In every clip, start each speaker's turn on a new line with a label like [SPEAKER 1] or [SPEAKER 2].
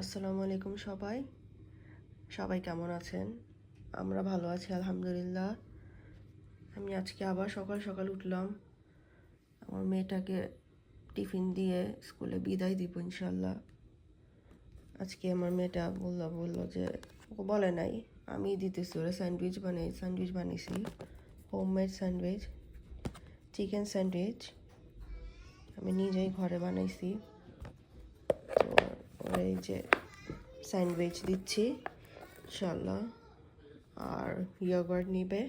[SPEAKER 1] আসসালামু আলাইকুম সবাই। সবাই কেমন আছেন? আমরা ভালো আছি, আলহামদুলিল্লাহ। আমি আজকে আবার সকাল সকাল উঠলাম। আমার মেয়েটাকে টিফিন দিয়ে স্কুলে বিদায় দিব ইনশাল্লাহ আজকে আমার মেয়েটা বলল বলল যে ও বলে নাই আমি দিতেছি ওরা স্যান্ডউইচ বানাই স্যান্ডউইচ বানিয়েছি। হোমমেড স্যান্ডউইচ, চিকেন স্যান্ডউইচ আমি নিজেই ঘরে বানাইছি। এই যে স্যান্ডউইচ দিচ্ছি ইনশাল্লাহ আর ইয়োগার্ট নিবে।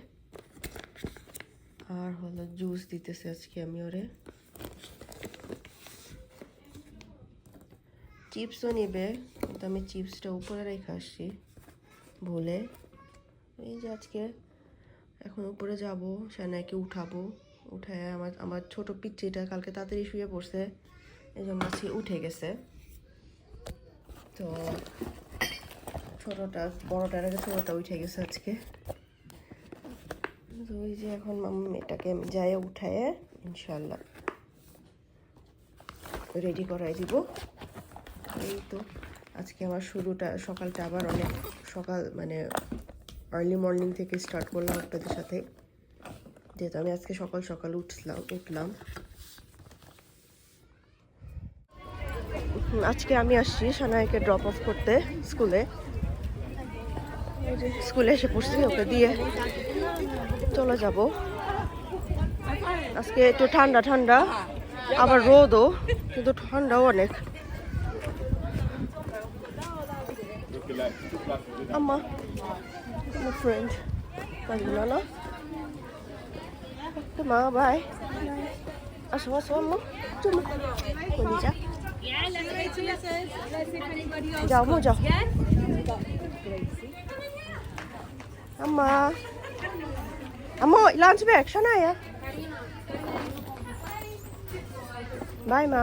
[SPEAKER 1] আর হলো জুস দিতেছে আজকে আমি ওরে। চিপসও নেবে, কিন্তু আমি চিপসটা উপরে রেখে আসছি, ভুলে। এই যে আজকে এখন উপরে যাব সেনাইকে উঠাবো। উঠায় আমার আমার ছোটো পিচ্চিটা কালকে তাড়াতাড়ি শুয়ে পড়ছে এই জন্য আজকে উঠে গেছে। তো ছোটোটা বড়টার আগে ছোটোটা উঠে গেছে আজকে। তো ওই যে এখন মাম্মা মেয়েটাকে আমি যাই উঠায় ইনশাল্লাহ রেডি করাই দিব। এই তো আজকে আমার শুরুটা, সকালটা আবার অনেক সকাল মানে আর্লি মর্নিং থেকে স্টার্ট করলাম আপনাদের সাথে। যেহেতু আমি আজকে সকাল সকাল উঠলাম উঠলাম। আজকে আমি আসছি সানাইকে ড্রপ অফ করতে স্কুলে। স্কুলে এসে পড়ছি, ওকে দিয়ে চলে যাব। আজকে একটু ঠান্ডা ঠান্ডা, আবার রোদও, কিন্তু ঠান্ডাও অনেক। আম্মা, আমার ফ্রেন্ড কাজগুলো না? মা বাই আসো আসো, আম্মা, চলো। যা। যাও, মো যাও। আম্মা। আম্মা লাঞ্চ ব্যাগ শোনা বাই মা।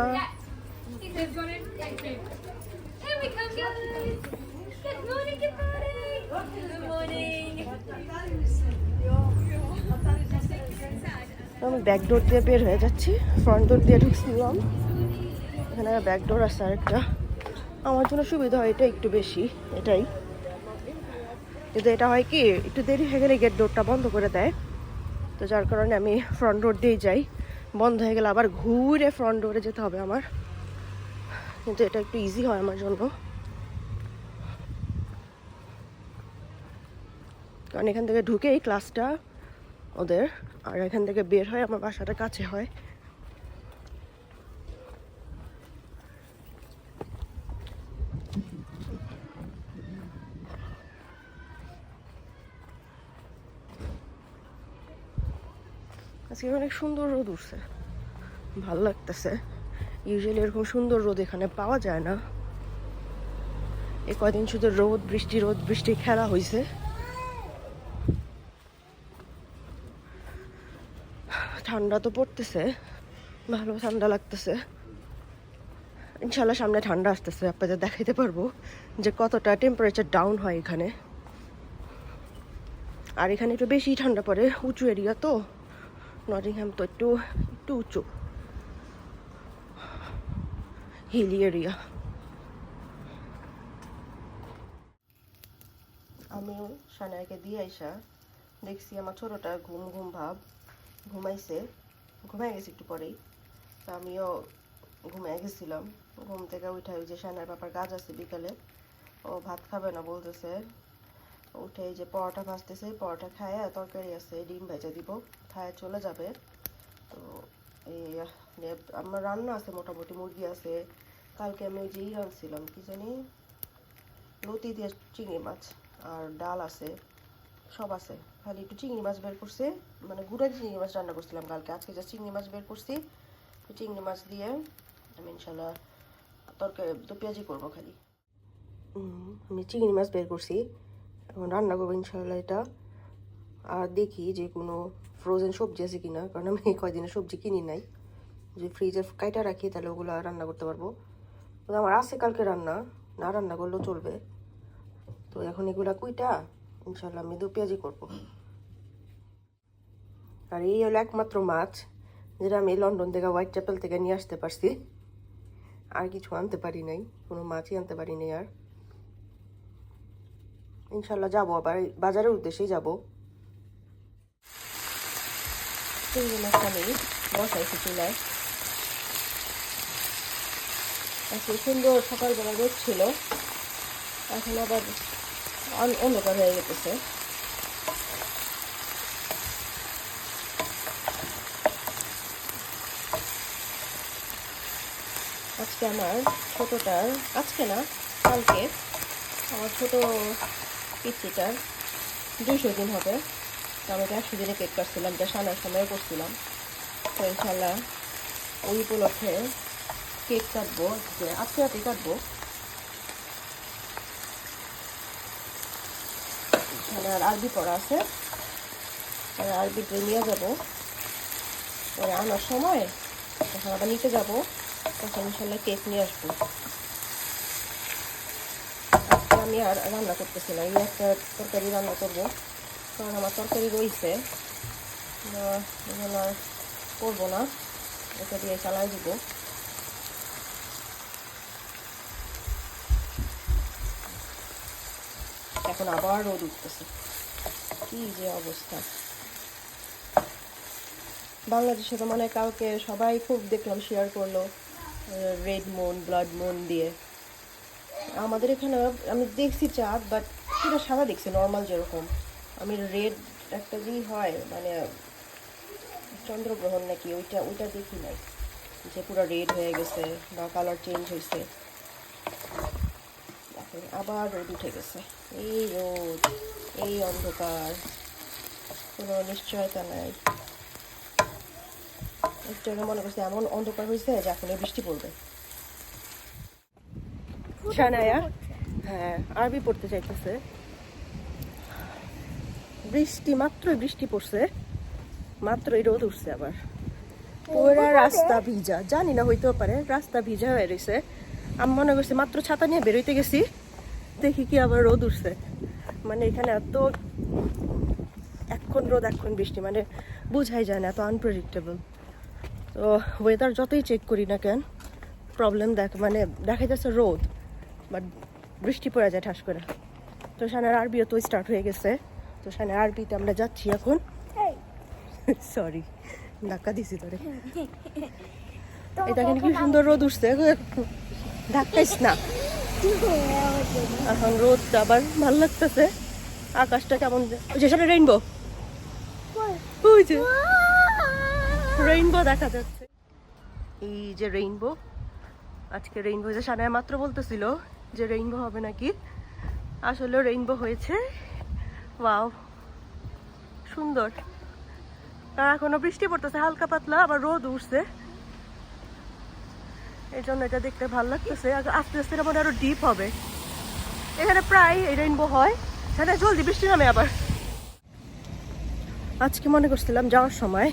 [SPEAKER 1] আমি ব্যাক ডোর দিয়ে বের হয়ে যাচ্ছি। ফ্রন্ট ডোর দিয়ে ঢুকছিলাম। এখানে ব্যাক ডোর আছে আরেকটা। আমার জন্য সুবিধা হয় এটা একটু বেশি, এটাই। কিন্তু এটা হয় কি, একটু দেরি হয়ে গেলে গেট ডোরটা বন্ধ করে দেয়। তো যার কারণে আমি ফ্রন্ট ডোর দিয়েই যাই। বন্ধ হয়ে গেলে আবার ঘুরে ফ্রন্ট ডোরে যেতে হবে আমার। কিন্তু এটা একটু ইজি হয় আমার জন্য। কারণ এখান থেকে ঢুকেই ক্লাসটা ওদের। আর এখান থেকে বের হয় আমার বাসাটা কাছে হয়। আজকে অনেক সুন্দর রোদ উঠছে। ভালো লাগতেছে। ইউজুয়ালি এরকম সুন্দর রোদ এখানে পাওয়া যায় না। এ কয়দিন শুধু রোদ, বৃষ্টি রোদ, বৃষ্টি খেলা হয়েছে ঠান্ডা তো পড়তেছে। ভালো ঠান্ডা লাগতেছে। ইনশাল্লাহ সামনে ঠান্ডা আসতেছে, আপনাদের দেখাইতে পারব যে কতটা টেম্পারেচার ডাউন হয় এখানে। আর এখানে একটু বেশি ঠান্ডা পড়ে, উঁচু এরিয়া তো। নটিংহ্যাম তো একটু একটু উঁচু হিলি এরিয়া আমিও সানাইকে দিয়ে আইসা দেখছি আমার ছোটটা ঘুম ঘুম ভাব, ঘুমাইছে। ঘুমাই গেছে একটু পরেই। তা আমিও ঘুমাই গেছিলাম। ঘুম থেকে উঠে ওই যে সানার বাবার কাজ আছে বিকালে, ও ভাত খাবে না বলতেছে। উঠে এই যে পরোটা ভাজতেছে, পরোটা খায় তরকারি আছে, ডিম ভেজে দিব, খায় চলে যাবে। তো এই আমার রান্না আছে, মোটামুটি মুরগি আছে। কালকে আমি ওই যে ই রাঁধছিলাম কি জানি, লতি দিয়ে চিংড়ি মাছ আর ডাল আছে, সব আছে। খালি একটু চিংড়ি মাছ বের করছে মানে গুঁড়া চিংড়ি মাছ রান্না করছিলাম কালকে। আজকে যা চিংড়ি মাছ বের করছি চিংড়ি মাছ দিয়ে আমি ইনশাল্লাহ তরকারি, তো পেঁয়াজি করব খালি। আমি চিংড়ি মাছ বের করছি। রান্না করব ইনশাল্লাহ এটা। আর দেখি যে কোনো ফ্রোজেন সবজি আছে কিনা, কারণ আমি কয়দিনে সবজি কিনি নাই। যদি ফ্রিজে কাইটা রাখি, তাহলে ওগুলো রান্না করতে পারব। তো আমার আছে কালকে রান্না, না রান্না করলেও চলবে। তো এখন এগুলা কুইটা ইনশাল্লাহ আমি দু পেঁয়াজি করব। আর এই হলো একমাত্র মাছ, যেটা আমি লন্ডন থেকে হোয়াইট চ্যাপেল থেকে নিয়ে আসতে পারছি। আর কিছু আনতে পারি নাই, কোনো মাছই আনতে পারি নাই আর। ইনশাল্লাহ যাব, আবার বাজারের উদ্দেশ্যেই যাব। চিংড়ি মাছটা আজকে সুন্দর সকালবেলা রোদ ছিল, এখন আবার অন্ধকার হয়ে গেছে আজকে আমার ছোটটার, আজকে না, কালকে, আমার ছোট পিচ্ছিটার দুশো দিন হবে। তো আমি একশো দিনে কেক কাটছিলাম, যা সানার সময় করছিলাম। তো ইনশাল্লাহ ওই উপলক্ষে কেক কাটবো, যে আজকে রাতে কাটবো। আর আরবি পড়া আছে। আর আরবি নিয়ে যাব। আনার সময় তখন আবার নিতে যাব। তখন ইনশাল্লাহ কেক নিয়ে আসব। আমি আর রান্না করতেছি না, এই একটা তরকারি রান্না করব। কারণ আমার তরকারি রয়েছে। করব না। এটা দিয়ে চালাই দিব। এখন আবার রোদ উঠতেছে। কি যে অবস্থা। বাংলাদেশে তো মানে কাউকে সবাই খুব দেখলাম শেয়ার করল রেড মুন ব্লাড মুন দিয়ে। আমাদের এখানে আমি দেখছি চাঁদ বাট সেটা সাদা দেখছি নর্মাল যেরকম। আমি রেড একটা যেই হয় মানে চন্দ্রগ্রহণ নাকি, ওইটা ওইটা দেখি নাই। যে পুরো রেড হয়ে গেছে বা কালার চেঞ্জ হয়েছে। আবার রোদ উঠে গেছে। এই রোদ, এই অন্ধকার। কোনো নিশ্চয়তা নাই। একটু মনে করছে এমন অন্ধকার হয়েছে যে এখন বৃষ্টি পড়বে। শানায়া। হ্যাঁ আরবি পড়তে চাইতেছে। বৃষ্টি মাত্রই বৃষ্টি পড়ছে। মাত্রই রোদ উঠছে আবার। পুরা রাস্তা ভিজা। জানি না হইতেও পারে। রাস্তা ভিজা হয়ে রয়েছে আমি মনে করছি মাত্র ছাতা নিয়ে বেরোইতে গেছি। দেখি কি আবার রোদ উঠছে। মানে এখানে এত এখন রোদ এখন বৃষ্টি। মানে বুঝাই যায় না এত আনপ্রেডিক্টেবল তো ওয়েদার যতই চেক করি না কেন প্রবলেম দেখ মানে দেখা যাচ্ছে রোদ। বাট বৃষ্টি পড়ে যায় ঠাস করে। তো সানের আরবিও তো স্টার্ট হয়ে গেছে। তো সানের আরবিতে আমরা যাচ্ছি এখন। সরি ধাক্কা দিছি তোরে। এটা এখানে কি সুন্দর রোদ উঠছে? ধাক্কাইস না। এখন রোদটা আবার ভালো লাগতেছে। আকাশটা কেমন ওই যে সেটা রেইনবো ওই যে। রেইনবো দেখা যাচ্ছে। এই যে রেইনবো আজকে রেইনবো যে সানায় মাত্র বলতেছিল যে রেইনবো হবে নাকি? আসলে রেইনবো হয়েছে। ওয়াও সুন্দর। আর এখনও বৃষ্টি পড়তেছে, হালকা পাতলা, আবার রোদ উঠছে। এই জন্য এটা দেখতে ভালো লাগতেছে। আস্তে আস্তে মনে হয় আরও ডিপ হবে। এখানে প্রায় এই রেইনবো হয়। সেটা জলদি বৃষ্টি নামে আবার। আজকে মনে করছিলাম যাওয়ার সময়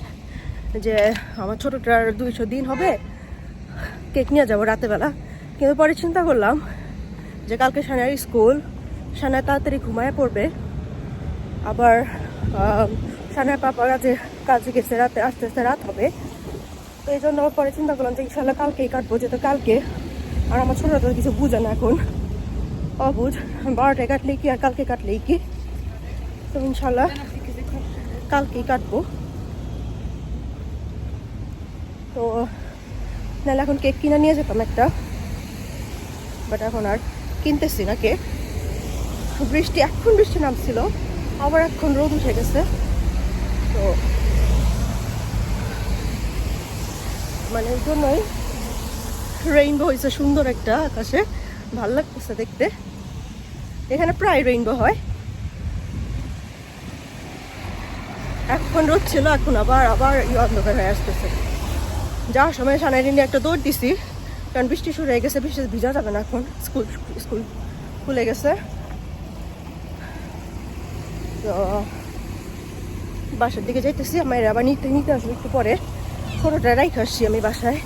[SPEAKER 1] যে আমার ছোটোটার দুইশো দিন হবে। কেক নিয়ে যাব রাতেবেলা। কিন্তু পরে চিন্তা করলাম যে কালকে সানার স্কুল সানায় তাড়াতাড়ি ঘুমায় পড়বে। আবার সানার পাপা কাজে কাজে গেছে, রাতে আস্তে আস্তে রাত হবে। তো এই জন্য পরে চিন্তা করলাম যে ইনশাল্লাহ কালকেই কাটবো, যেহেতু কালকে। আর আমার ছোটটা তো কিছু বুঝে না এখন। অবুঝ, বারোটায় কাটলেই কি আর কালকে কাটলেই কি? তো ইনশাল্লাহ কালকেই কাটবো। তো, নাহলে এখন কেক কিনে নিয়ে যেতাম একটা। বাট এখন আর কিনতেছি না কেক বৃষ্টি, এখন বৃষ্টি নামছিল, আবার এখন রোদ উঠে গেছে। তো মানে ওই জন্যই রেইনবো হয়েছে, সুন্দর একটা আকাশে। ভালো লাগতেছে দেখতে। এখানে প্রায় রেইনবো হয়। এখন রোদ ছিল, এখন আবার আবার অন্ধকার হয়ে আসতেছে। যাওয়ার সময় সানাই নিয়ে একটা দৌড় দিছি। কারণ বৃষ্টি শুরু হয়ে গেছে বৃষ্টি ভিজা যাবে না এখন। স্কুল স্কুল খুলে গেছে। তো বাসার দিকে যাইতেছি, আমার আবার নিতে নিতে আসব একটু পরে। ছোটোটা রাইখে আসছি আমি বাসায়।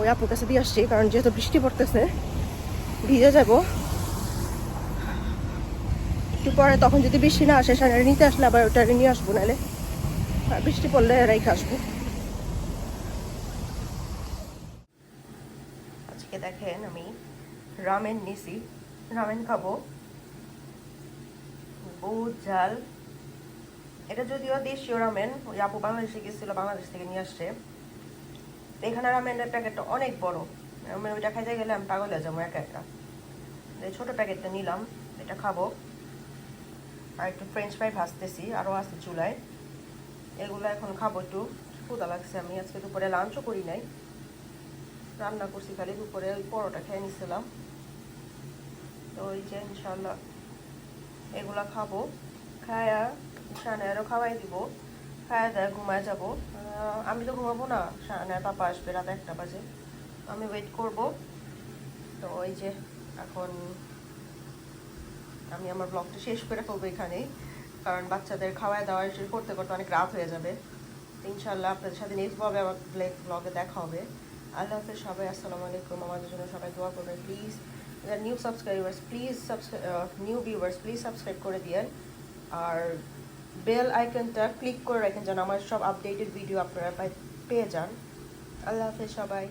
[SPEAKER 1] ওই আপুর কাছে দিয়ে আসছি, কারণ যেহেতু বৃষ্টি পড়তেছে, ভিজে যাব। একটু পরে তখন যদি বৃষ্টি না আসে সানারে নিতে আসলে আবার ওটা নিয়ে আসব নাহলে। বৃষ্টি পড়লে রাইখে আসব। আজকে দেখেন আমি। রামেন নিছি। রামেন খাব। বহুত ঝাল। এটা যদিও দেশীয় রামেন, ওই আপু বাংলাদেশে গেছিল, বাংলাদেশ থেকে নিয়ে আসছে। তো এখানে রামেনের প্যাকেটটা অনেক বড়। আমি ওইটা খাইতে গেলে আমি পাগল হয়ে যাব একা একা। ছোট প্যাকেটটা নিলাম, এটা খাব। আর একটু ফ্রেঞ্চ ফ্রাই ভাজতেছি আরও আছে চুলায়। এগুলো এখন খাব একটু। ক্ষুদা লাগছে, আমি আজকে দুপুরে লাঞ্চও করি নাই। রান্না করছি খালি, দুপুরে ওই পরোটা খেয়ে নিছিলাম। তো ওই যে ইনশাল্লাহ এগুলা খাব। খায়া সানায়ারও খাওয়াই দিব। খায়া দেয় ঘুমায় যাব। আমি তো ঘুমাবো না সানায়ার পাপা আসবে রাত একটা বাজে। আমি ওয়েট করব। তো ওই যে এখন আমি আমার ব্লগটা শেষ করে ফেলব এখানেই। কারণ বাচ্চাদের খাওয়ায় দাওয়া করতে করতে অনেক রাত হয়ে যাবে। ইনশাল্লাহ আপনাদের সাথে নেক্সট ব্লগে আমার ব্লগে দেখা হবে। আল্লাহ হাফেজ, সবাই আসসালামু আলাইকুম। আমাদের জন্য সবাই দোয়া করবেন please new subscribers please new viewers please subscribe করে দিয়েন। আর বেল আইকনটা ক্লিক করে রাখেন যেন আমার সব আপডেটেড ভিডিও আপনারা পেয়ে যান। আল্লাহ হাফেজ, সবাই।